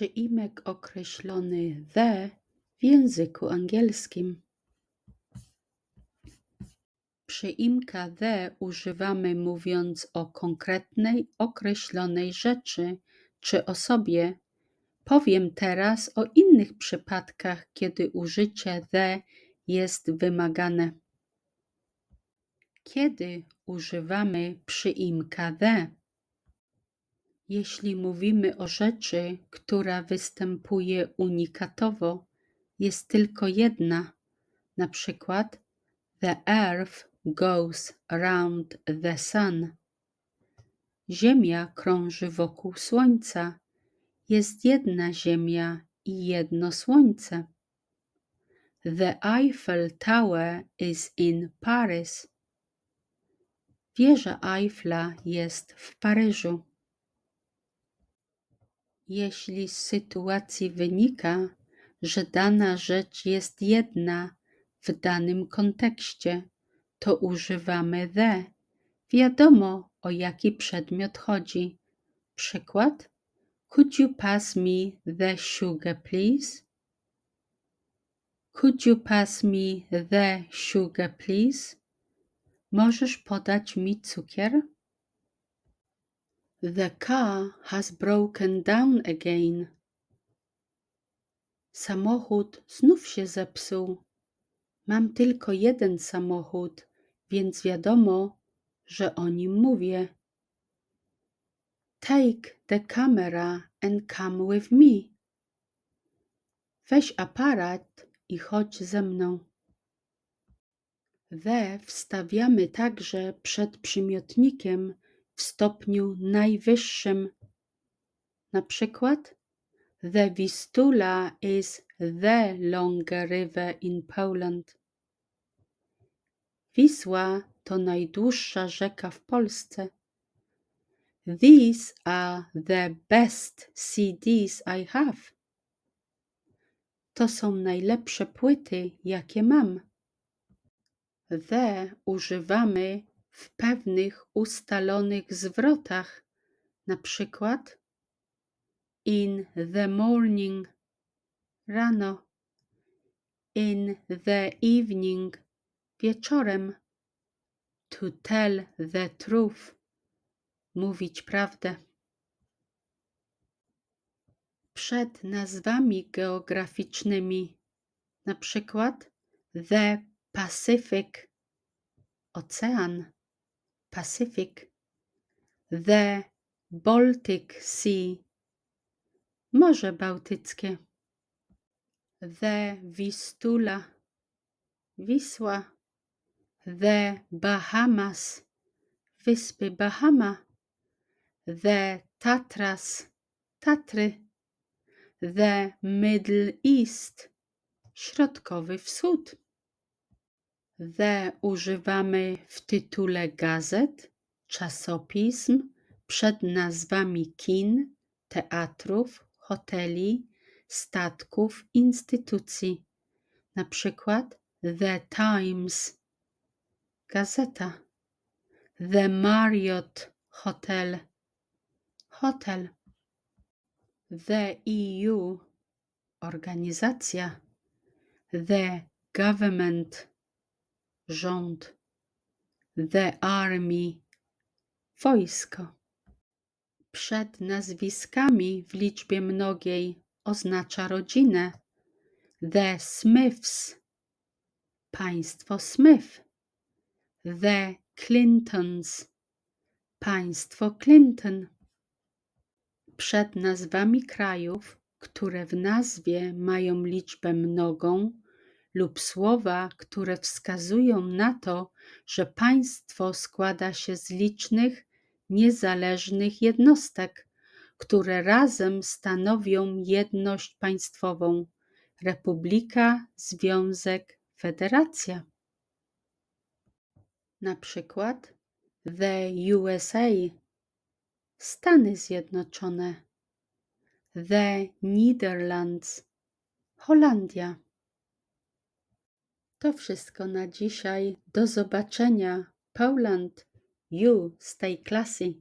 przyimek określony the w języku angielskim. Przyimka the używamy mówiąc o konkretnej, określonej rzeczy czy osobie. Powiem teraz o innych przypadkach, kiedy użycie the jest wymagane. Kiedy używamy przyimka the? Jeśli mówimy o rzeczy, która występuje unikatowo, jest tylko jedna, na przykład The earth goes around the sun. Ziemia krąży wokół Słońca. Jest jedna Ziemia i jedno Słońce. The Eiffel Tower is in Paris. Wieża Eiffla jest w Paryżu. Jeśli z sytuacji wynika, że dana rzecz jest jedna w danym kontekście, to używamy the. Wiadomo, o jaki przedmiot chodzi. Przykład: Could you pass me the sugar, please? Could you pass me the sugar, please? Możesz podać mi cukier? The car has broken down again. Samochód znów się zepsuł. Mam tylko jeden samochód, więc wiadomo, że o nim mówię. Take the camera and come with me. Weź aparat i chodź ze mną. The wstawiamy także przed przymiotnikiem w stopniu najwyższym. Na przykład The Vistula is the longer river in Poland. Wisła to najdłuższa rzeka w Polsce. These are the best CDs I have. To są najlepsze płyty, jakie mam. The używamy w pewnych ustalonych zwrotach, na przykład in the morning rano, in the evening wieczorem, to tell the truth mówić prawdę. Przed nazwami geograficznymi, na przykład the Pacific ocean, Pacific, the Baltic Sea, Morze Bałtyckie, the Vistula, Wisła, the Bahamas, Wyspy Bahama, the Tatras, Tatry, the Middle East, Środkowy Wschód. The używamy w tytule gazet, czasopism, przed nazwami kin, teatrów, hoteli, statków, instytucji. Na przykład The Times, gazeta. The Marriott Hotel, hotel. The EU, organizacja. The government, rząd. The army, wojsko. Przed nazwiskami w liczbie mnogiej oznacza rodzinę. The Smiths, państwo Smith. The Clintons, państwo Clinton. Przed nazwami krajów, które w nazwie mają liczbę mnogą, lub słowa, które wskazują na to, że państwo składa się z licznych, niezależnych jednostek, które razem stanowią jedność państwową republika, związek, federacja. Na przykład the USA, Stany Zjednoczone, the Netherlands, Holandia. To wszystko na dzisiaj. Do zobaczenia. Poland, you stay classy.